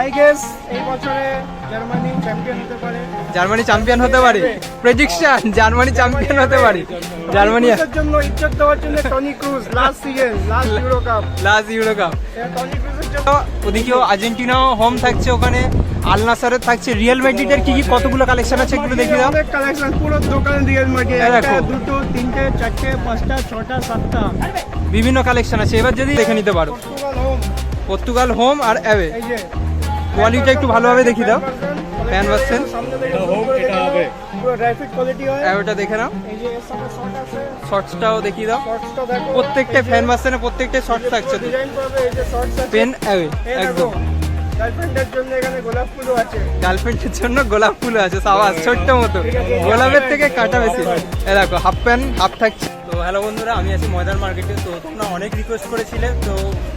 I guess এই বছরে Germany champion হতে পারে। জার্মানি চ্যাম্পিয়ন হতে পারে। প্রেডিকশন জার্মানি চ্যাম্পিয়ন হতে পারে। জার্মানি ক্রুজের জন্য ইজ্জত দেওয়ার জন্য Toni Kroos last season last Euro cup last Euro cup Toni ক্রুজের জন্য ওদিকেও আর্জেন্টিনাও হোম থাকছে ওখানে। আল নাসারের থাকছে। রিয়েল ম্যাড্রিডের কি কি কতগুলো কালেকশন আছে একটু দেখি দাও। অনেক কালেকশন পুরো দোকান রিয়েল মার্কেট একটা দুটো তিনটে চারটে পাঁচটা ছটা সাতটা। বিভিন্ন কালেকশন আছে। এবার যদি দেখে নিতে পারো। পর্তুগাল হোম পর্তুগাল হোম আর অ্যাওয়ে এই যে কোয়ালিটিটা একটু ভালোভাবে দেখি দাও। Zoom করে দেখে নাও। শর্টসটাও দাও। প্রত্যেকটা ফ্যান থাকছে পেন অ্যাওয়ে একদম। জন্য গোলাপ ফুল আছে। ছোট্ট মতো। গোলাপের থেকে কাটা বেশি। দেখো হাফ প্যান্ট হাফ থাকছে। হ্যালো বন্ধুরা, আমি আছি ময়দান মার্কেটে। তো তোমরা অনেক রিকোয়েস্ট করেছিলে, তো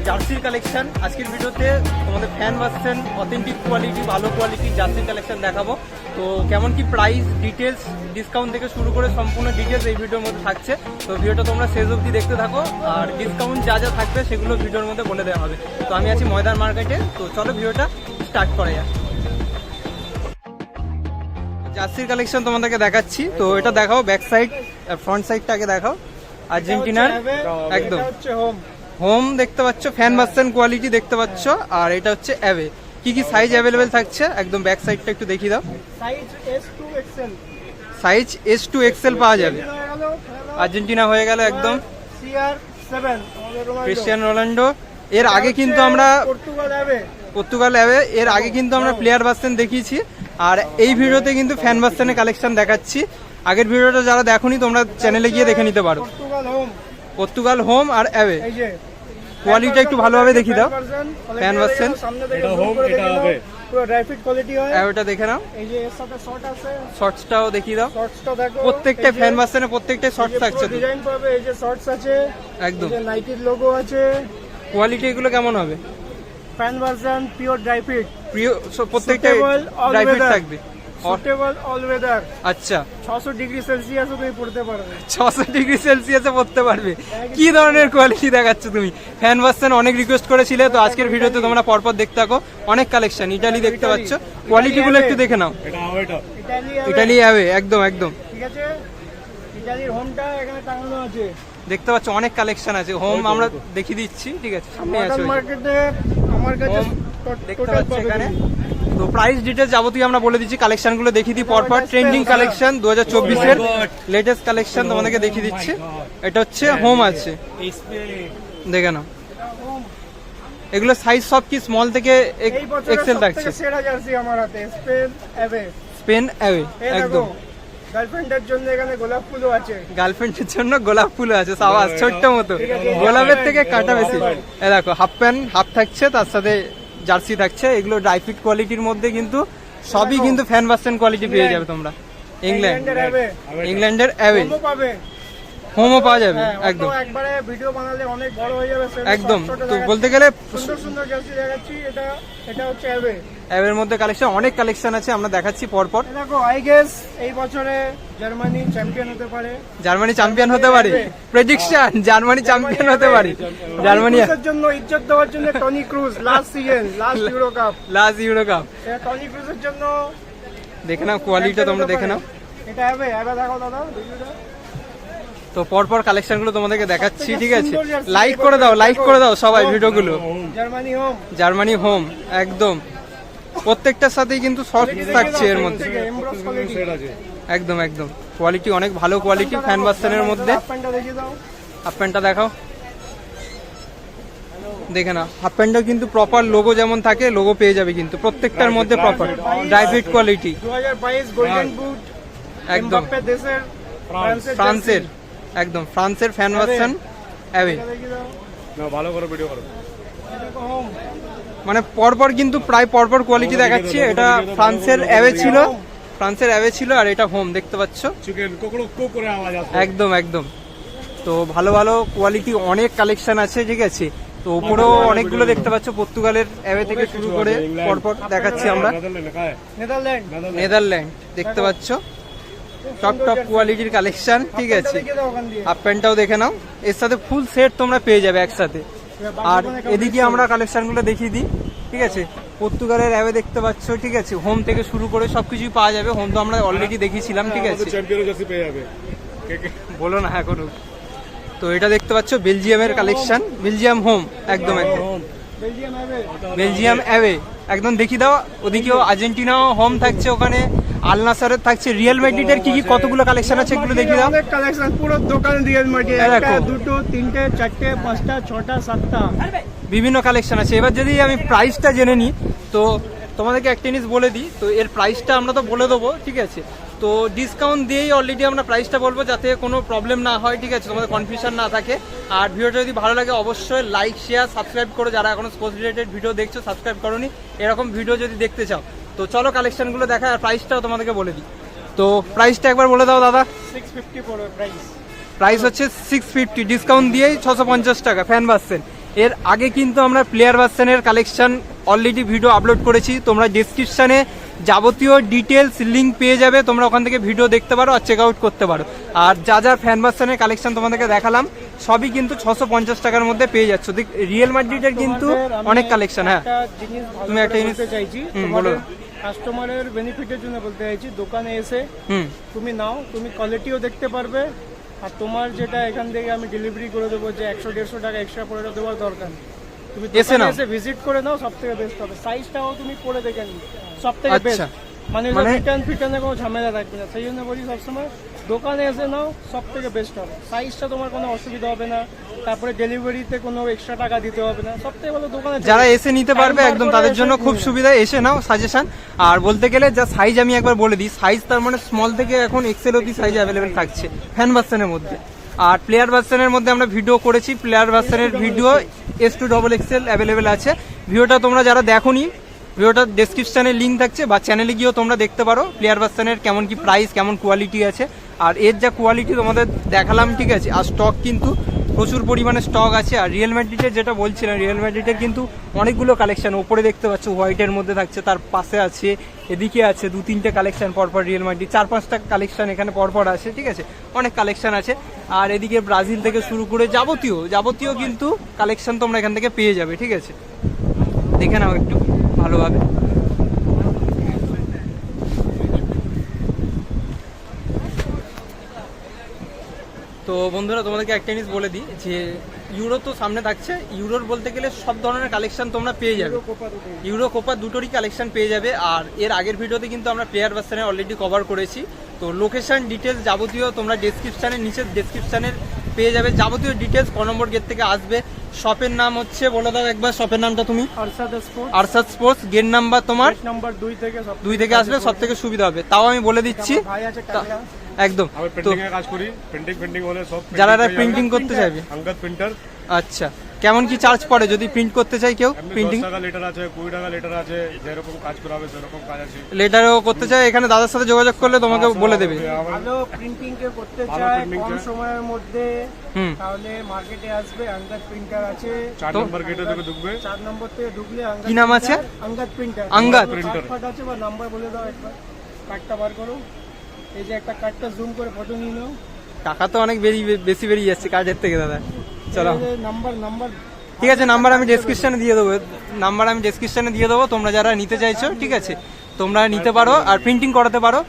জার্সির কালেকশন আজকের ভিডিওতে তোমাদের ফ্যান ভার্সন অথেন্টিক কোয়ালিটি ভালো কোয়ালিটির জার্সির কালেকশন দেখাবো। তো কেমন কি প্রাইস ডিটেলস ডিসকাউন্ট থেকে শুরু করে সম্পূর্ণ ডিটেলস এই ভিডিওর মধ্যে থাকছে। তো ভিডিওটা তোমরা শেষ অবধি দেখতে থাকো, আর ডিসকাউন্ট যা যা থাকবে সেগুলো ভিডিওর মধ্যে বলে দেওয়া হবে। তো আমি আছি ময়দান মার্কেটে, তো চলো ভিডিওটা স্টার্ট করা যাক। জার্সির কালেকশন তোমাদেরকে দেখাচ্ছি, তো এটা দেখাও ব্যাক সাইড ফ্রন্ট সাইডটাকে দেখাও। আর্জেন্টিনার? একদম। হোম দেখতে পাচ্ছ ফ্যান ভার্সন কোয়ালিটি দেখতে পাচ্ছ আর এটা হচ্ছে অ্যাভে কি কি সাইজ অ্যাভেলেবেল থাকছে? একদম ব্যাক সাইডটা একটু দেখিয়ে দাও। Size S to XL size S to XL পাওয়া যাবে। আর্জেন্টিনা হয়ে গেল একদম। ক্রিস্টিয়ান রোনাল্ডো এর আগে কিন্তু আমরা পর্তুগাল অ্যাওয়ে এর আগে কিন্তু আমরা প্লেয়ার ভার্সন দেখিয়েছি। আর এই ভিডিওতে কিন্তু ফ্যান ভার্সনের কালেকশন দেখাচ্ছি। আগের ভিডিওটা যারা দেখোনি তোমরা চ্যানেলে গিয়ে দেখে নিতে পারো। পর্তুগাল হোম আর অ্যাওয়ে কোয়ালিটিটা একটু ভালোভাবে দেখি দাও। সামনে থেকে zoom করে দেখে নাও। পুরো ড্রাইফিট কোয়ালিটি হয়। অ্যাওয়েটা দেখে নাও। এই যে এর সাথে শর্ট আছে। শর্টসটাও দেখিয়ে দাও। শর্টসটা দেখো। প্রত্যেকটা ফ্যান ভার্সনে প্রত্যেকটা শর্টস থাকছে ডিজাইন পাবে। এই যে শর্টস আছে। একদম। এই যে নাইকির লোগো আছে। কোয়ালিটি এগুলো কেমন হবে? ফ্যান ভার্সন পিওর ড্রাইফিট প্রিয় সব- প্রত্যেকটা ড্রাই ফিট। থাকবে। সুটেবল অল ওয়েদার আচ্ছা। 600 ডিগ্রি সেলসিয়াসও তুমি পড়তে পারবে। ছশো ডিগ্রি সেলসিয়াসে পড়তে পারবে। কি ধরনের কোয়ালিটি দেখাচ্ছ তুমি? ফ্যান ভার্সন অনেক রিকোয়েস্ট করেছিলে তো আজকের ভিডিওতে তোমরা পরপর দেখতে থাকো। অনেক কালেকশন ইটালি দেখতে পাচ্ছ। কোয়ালিটি গুলো একটু দেখে নাও। ইটালি ইটালি যাবে একদম একদম। ঠিক আছে? ইটালির হোমটা এখানে টাঙানো আছে। দেখতে পাচ্ছ অনেক কালেকশন আছে। হোম আমরা দেখিয়ে দিচ্ছি ঠিক আছে? সামনে আছে। মার্কেটে আমার কাছে দেখতে টোটাল পাচ্ছ এখানে। তো প্রাইস ডিটেলস যাবতীয় আমরা বলে দিচ্ছি। কালেকশনগুলো দেখিয়ে দিই পরপর। ট্রেন্ডিং কালেকশন দু হাজার চব্বিশের লেটেস্ট কালেকশন তোমাদেরকে দেখিয়ে দিচ্ছি। এটা হচ্ছে হোম আছে। দেখে নাও। এগুলো সাইজ সব কি স্মল থেকে এক্সেল থাকছে? স্পেন অ্যাওয়ে একদম। গার্লফ্রেন্ডের জন্য এখানে গোলাপ ফুলও আছে। গার্লফ্রেন্ডের জন্য গোলাপ ফুল আছে সাবাস ছোট্ট মতো। গোলাপের থেকে কাটা বেশি। এ দেখো হাফ প্যান্ট হাফ থাকছে তার সাথে জার্সি থাকছে এগুলো ড্রাই ফিট কোয়ালিটির মধ্যে কিন্তু সবই কিন্তু ফ্যান বাস্টেন কোয়ালিটি পেয়ে যাবে তোমরা। ইংল্যান্ড ইংল্যান্ডের অ্যাওয়ে হোমও পাওয়া যাবে হ্যাঁ একদম। একবারে ভিডিও বানালে অনেক বড় হয়ে যাবে একদম তো বলতে গেলে সুন্দর সুন্দর জার্সি দেখাচ্ছি এটা এটা হচ্ছে অ্যাবে অ্যাওয়ের মধ্যে কালেকশন অনেক কালেকশন আছে আমরা দেখাচ্ছি পরপর। দেখো আই গেস এই বছরে জার্মানি চ্যাম্পিয়ন হতে পারে। জার্মানি চ্যাম্পিয়ন হতে পারে। প্রেডিকশন জার্মানি চ্যাম্পিয়ন হতে পারে। জার্মানি ক্রুজের জন্য ইজ্জত দেওয়ার জন্য Toni Kroos last season last Euro cup last Euro cup Toni ক্রুজের জন্য দেখে নাও কোয়ালিটিটা তোমরা দেখে নাও। এটা হবে অ্যাবে দেখো দাদা ভিডিওটা তো পরপর কালেকশনগুলো তোমাদেরকে দেখাচ্ছি ঠিক আছে? লাইক করে দাও লাইক করে দাও সবাই ভিডিওগুলো। জার্মানি হোম জার্মানি হোম একদম। প্রত্যেকটার সাথেই কিন্তু শর্ট থাকছে এর মধ্যে। একদম একদম। কোয়ালিটি অনেক ভালো কোয়ালিটি ফ্যান বাস্তানের মধ্যে। হাফ প্যান্টটা প্যান্টটা দেখাও। দেখে না হাফ প্যান্টটাও কিন্তু প্রপার লোগো যেমন থাকে লোগো পেয়ে যাবে কিন্তু। প্রত্যেকটার মধ্যে proper dry fit quality 2022 golden boot একদম। ফ্রান্সের একদম ফ্রান্সের ফ্যান ভার্সন। দেখিয়ে দাও ভালো করে ভিডিও করো। মানে পরপর কিন্তু প্রায় পরপর কোয়ালিটি দেখাচ্ছি এটা ফ্রান্সের অ্যাওয়ে ছিল। ফ্রান্সের অ্যাওয়ে ছিল আর এটা হোম দেখতে পাচ্ছ? চিকেন কোকড়ো করে আওয়াজ আসছে। একদম একদম। তো ভালো ভালো কোয়ালিটি অনেক কালেকশন আছে ঠিক আছে? তো ওপরেও অনেকগুলো দেখতে পাচ্ছ পর্তুগালের অ্যাওয়ে থেকে শুরু করে পরপর দেখাচ্ছি আমরা। নেদারল্যান্ড নেদারল্যান্ড দেখতে পাচ্ছ? টপ টপ কোয়ালিটির কালেকশন ঠিক আছে। দেখিয়ে হাফ প্যান্টটাও দেখে নাও। এর সাথে ফুল সেট তোমরা পেয়ে যাবে একসাথে। আর এদিকে আমরা কালেকশনগুলো দেখিয়ে দিই ঠিক আছে। পর্তুগালের অ্যাওয়ে দেখতে পাচ্ছ ঠিক আছে। হোম থেকে শুরু করে সবকিছুই পাওয়া যাবে। হোম তো আমরা অলরেডি দেখিয়েছিলাম ঠিক আছে। বলো না এখনও। তো এটা দেখতে পাচ্ছ বেলজিয়ামের কালেকশন। বেলজিয়াম হোম একদম একদম। Belgium away. একদম দেখি দাও ওদিকেও আর্জেন্টিনাও হোম থাকছে ওখানে। আল নাসারের থাকছে রিয়েল ম্যাড্রিডের কি কি কতগুলো কালেকশন আছে এগুলো দাও। অনেক কালেকশন পুরো দোকান রিয়েল একটা দুটো তিনটে চারটে পাঁচটা ছটা সাতটা। বিভিন্ন কালেকশন আছে। এবার যদি আমি প্রাইসটা জেনে নিই তো তোমাদেরকে একটা জিনিস বলে দিই তো এর প্রাইসটা আমরা তো বলে দেবো ঠিক আছে? তো ডিসকাউন্ট দিয়েই অলরেডি আমরা প্রাইসটা বলব যাতে কোনো প্রবলেম না হয় ঠিক আছে? তোমাদের কনফিউশন না থাকে। আর ভিডিওটা যদি ভালো লাগে অবশ্যই লাইক শেয়ার সাবস্ক্রাইব করো। যারা এখনও স্পোর্টস রিলেটেড ভিডিও দেখছ সাবস্ক্রাইব করোনি এরকম ভিডিও যদি দেখতে চাও তো চলো কালেকশনগুলো দেখা আর প্রাইসটাও তোমাদেরকে বলে দিই। তো প্রাইসটা একবার বলে দাও দাদা। সিক্স ফিফটি পড়বে প্রাইস প্রাইস হচ্ছে সিক্স ফিফটি ডিসকাউন্ট দিয়েই ছশো পঞ্চাশ টাকা ফ্যান ভার্সেন এর আগে কিন্তু আমরা প্লেয়ার ভার্সেনের কালেকশন অলরেডি ভিডিও আপলোড করেছি। তোমরা ডিসক্রিপশানে যাবতীয় ডিটেলস লিঙ্ক পেয়ে যাবে। তোমরা ওখান থেকে ভিডিও দেখতে পারো আর চেক আউট করতে পারো। আর যা যা ফ্যান ভার্সেনের কালেকশন তোমাদেরকে দেখালাম সবই কিন্তু ছশো পঞ্চাশ টাকার মধ্যে পেয়ে যাচ্ছ। দেখ রিয়েল মার্ডিটের কিন্তু অনেক কালেকশন হ্যাঁ। তুমি একটা জিনিস- চাইছি। বলো। কাস্টমারের বেনিফিটের জন্য বলতে চাইছি দোকানে এসে তুমি নাও তুমি কোয়ালিটিও দেখতে পারবে আর তোমার যেটা এখান থেকে আমি ডেলিভারি করে দেবো যে একশো দেড়শো টাকা এক্সট্রা পরে দেওয়ার দরকার নেই। তুমি এসে না নাও। এসে ভিজিট করে নাও সব থেকে বেস্ট হবে সাইজটাও তুমি পরে দেখে নিও সব থেকে বেস্ট আচ্ছা। মানে মানে- রিটার্ন ফিটার্নে কোনো ঝামেলা থাকবে না সেই জন্য বলি সবসময় দোকানে এসে নাও সব থেকে বেস্ট হবে। সাইজটা তোমার কোনো অসুবিধা হবে না। তারপরে ডেলিভারিতে কোনো এক্সট্রা টাকা দিতে হবে না। সব থেকে ভালো দোকানে যারা এসে নিতে পারবে একদম তাদের জন্য খুব সুবিধা। এসে নাও সাজেশন আর বলতে গেলে যা সাইজ আমি একবার বলে দিই সাইজ তার মানে স্মল থেকে এখন এক্সেল অব্দি সাইজ অ্যাভেলেবেল থাকছে ফ্যান ভার্সনের মধ্যে। আর প্লেয়ার ভার্সনের মধ্যে আমরা ভিডিও করেছি। প্লেয়ার ভার্সনের video S to double XL available আছে। ভিডিওটা তোমরা যারা দেখোনি ভিডিওটার ডেসক্রিপশনে লিঙ্ক থাকছে বা চ্যানেলে গিয়েও তোমরা দেখতে পারো। প্লেয়ার ভার্সনের কেমন কি প্রাইস কেমন কোয়ালিটি আছে। আর এর যা কোয়ালিটি তোমাদের দেখালাম, ঠিক আছে? আর স্টক কিন্তু প্রচুর পরিমাণে স্টক আছে। আর রিয়েল ম্যাড্রিডের যেটা বলছিলাম রিয়েল ম্যাড্রিডের কিন্তু অনেকগুলো কালেকশন ওপরে দেখতে পাচ্ছ হোয়াইটের মধ্যে থাকছে, তার পাশে আছে, এদিকে আছে, দু তিনটে কালেকশন পরপর রিয়েল ম্যাড্রিড চার পাঁচটা কালেকশন এখানে পরপর আছে, ঠিক আছে? অনেক কালেকশন আছে। আর এদিকে ব্রাজিল থেকে শুরু করে যাবতীয় যাবতীয় কিন্তু কালেকশন তোমরা এখান থেকে পেয়ে যাবে, ঠিক আছে? দেখে নাও একটু। ভালোভাবে। তো বন্ধুরা তোমাদেরকে একটা জিনিস বলে দিই যে ইউরো তো সামনে থাকছে। ইউরোর বলতে গেলে সব ধরনের কালেকশন তোমরা পেয়ে যাবে। ইউরো কোপা দুটোরই কালেকশন পেয়ে যাবে। আর এর আগের ভিডিওতে কিন্তু আমরা প্লেয়ার ভার্সনে অলরেডি কভার করেছি। তো লোকেশন ডিটেলস যাবতীয় তোমরা ডেসক্রিপশানের নিচে ডেসক্রিপশানের পেয়ে যাবে। যাবতীয় ডিটেলস ক নম্বর গেট থেকে আসবে। শপের নাম হচ্ছে বলে দাও একবার শপের নামটা তুমি। আরসাদ স্পোর্টস। গেট নাম্বার তোমার? নাম্বার দুই থেকে সব দুই থেকে আসলে সব থেকে সুবিধা হবে। তাও আমি বলে দিচ্ছি। একদম। আমি তো এর কাজ করি। প্রিন্টিং প্রিন্টিং হলে সব যারা প্রিন্টিং করতে চাইবে। আঙ্গাত প্রিন্টার আচ্ছা। কেমন কি চার্জ পড়ে যদি প্রিন্ট করতে চাই কেউ? প্রিন্টিং টাকা লিটার আছে কুড়ি টাকা লিটার আছে যেরকম কাজ করাবে সেরকম কাজ আছে। লেটারও করতে চাই এখানে দাদার সাথে যোগাযোগ করলে তোমাকে বলে দেবে। ভালো প্রিন্টিং কে করতে printing কম সময়ের মধ্যে তাহলে মার্কেটে আসবে আঙ্গাত প্রিন্টার আছে। চার নম্বর গেটে থেকে ঢুকবে। চার নম্বর থেকে ঢুকলে আঙ্গাত কি নাম আছে? আঙ্গাত প্রিন্টার আঙ্গাত। কার্ড আছে বা নাম্বার বলে দাও একবার। কার্ডটা বার করো। এই যে একটা কার্ডটা জুম করে ফটো নিয়ে নাও। টাকা তো অনেক বেরি বেশি বেরিয়ে যাচ্ছে কাজের থেকে দাদা। চলো। নাম্বার নাম্বার ঠিক আছে নাম্বার আমি ডেসক্রিপশনে দিয়ে দেবো। নাম্বার আমি ডেসক্রিপশনে দিয়ে দেবো। তোমরা যারা নিতে চাইছো ঠিক আছে তোমরা নিতে পারো আর প্রিন্টিং করাতে পারো।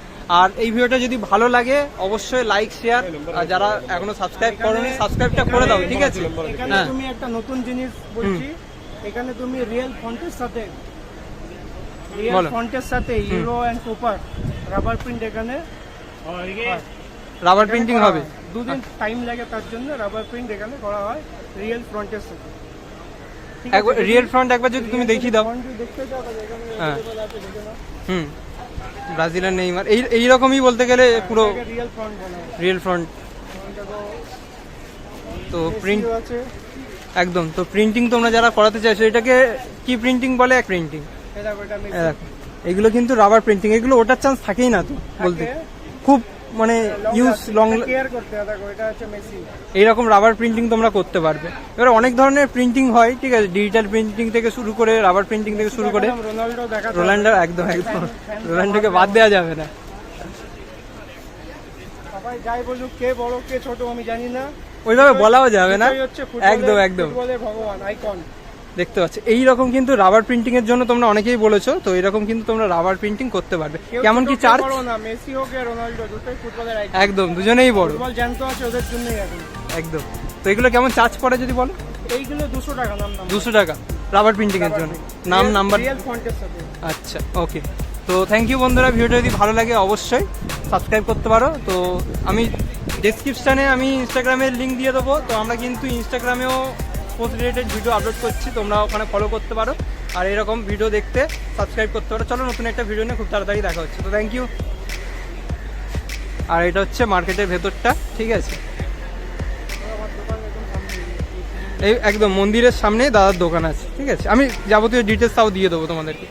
আর এই ভিডিওটা যদি ভালো লাগে অবশ্যই লাইক শেয়ার আর যারা এখনও সাবস্ক্রাইব করোনি সাবস্ক্রাইবটা করে দাও ঠিক আছে? এখানে হ্যাঁ। তুমি একটা নতুন জিনিস বলছি। এখানে তুমি রিয়েল ফন্টের সাথে রিয়েল ফন্টের সাথে ইউরো এন্ড কোপার রাবার প্রিন্ট এখানে রাবার প্রিন্টিং হবে। দুদিন টাইম লাগে তার জন্য রাবার প্রিন্ট এখানে করা হয় রিয়েল ফ্রন্টের সাথে। একবার? রিয়েল ফ্রন্ট একবার যদি তুমি দেখিয়ে দাও। দেখতে চাও হ্যাঁ। হুম। ব্রাজিলের নেইমার। এই এইরকমই বলতে গেলে পুরো এটাকে রিয়েল ফ্রন্ট রিয়েল ফ্রন্ট তো প্রিন্ট একদম। তো প্রিন্টিং তোমরা যারা করাতে চাইছো এটাকে কি প্রিন্টিং বলে? এক প্রিন্টিং এগুলো কিন্তু রাবার প্রিন্টিং এগুলো ওটার চান্স থাকেই না তো বলতে। খুব মানে ইউজ লং এইরকম রাবার প্রিন্টিং তোমরা করতে পারবে। এবার অনেক ধরনের প্রিন্টিং হয় ঠিক আছে? ডিজিটাল প্রিন্টিং থেকে শুরু করে রাবার প্রিন্টিং থেকে শুরু করে রোনাল্ডো একদম একদম। রোনাল্ডোকে বাদ দেওয়া যাবে না। যাই বলুক কে বড় কে ছোট আমি জানি না। ওইভাবে বলাও যাবে না। একদম একদম। ভগবান আইকন দেখতে পাচ্ছ। এইরকম কিন্তু রাবার প্রিন্টিং এর জন্য তোমরা অনেকেই বলেছ তো এরকম কিন্তু তোমরা রাবার প্রিন্টিং করতে পারবে। কেমন কি চার্জ মেসি হোক আর রোনাল্ডো দুটোই ফুটবলের একদম দুজনেই বড়। ফুটবল জ্যান্ত আছে ওদের জন্যই এখন। একদম। তো এগুলো কেমন চার্জ পড়ে যদি বলো? এইগুলো দুশো টাকা নাম নাম। দুশো টাকা। রাবার প্রিন্টিং এর জন্য। নাম নাম্বার রিয়েল ফন্টের সাথে। আচ্ছা ওকে তো থ্যাংক ইউ বন্ধুরা ভিডিওটা যদি ভালো লাগে অবশ্যই সাবস্ক্রাইব করতে পারো। তো আমি ডেসক্রিপশানে আমি ইনস্টাগ্রামের লিঙ্ক দিয়ে দেবো। তো আমরা কিন্তু ইনস্টাগ্রামেও পোস্ট রিলেটেড ভিডিও আপলোড করছি, তোমরা ওখানে ফলো করতে পারো। আর এরকম ভিডিও দেখতে সাবস্ক্রাইব করতে পারো। চলো নতুন একটা ভিডিও নিয়ে খুব তাড়াতাড়ি দেখা হচ্ছে। তো থ্যাংক ইউ আর এটা হচ্ছে মার্কেটের ভেতরটা, ঠিক আছে? এই একদম মন্দিরের সামনে দাদার দোকান আছে, ঠিক আছে? আমি যাবতীয় ডিটেলস তাও দিয়ে দেবো তোমাদেরকে।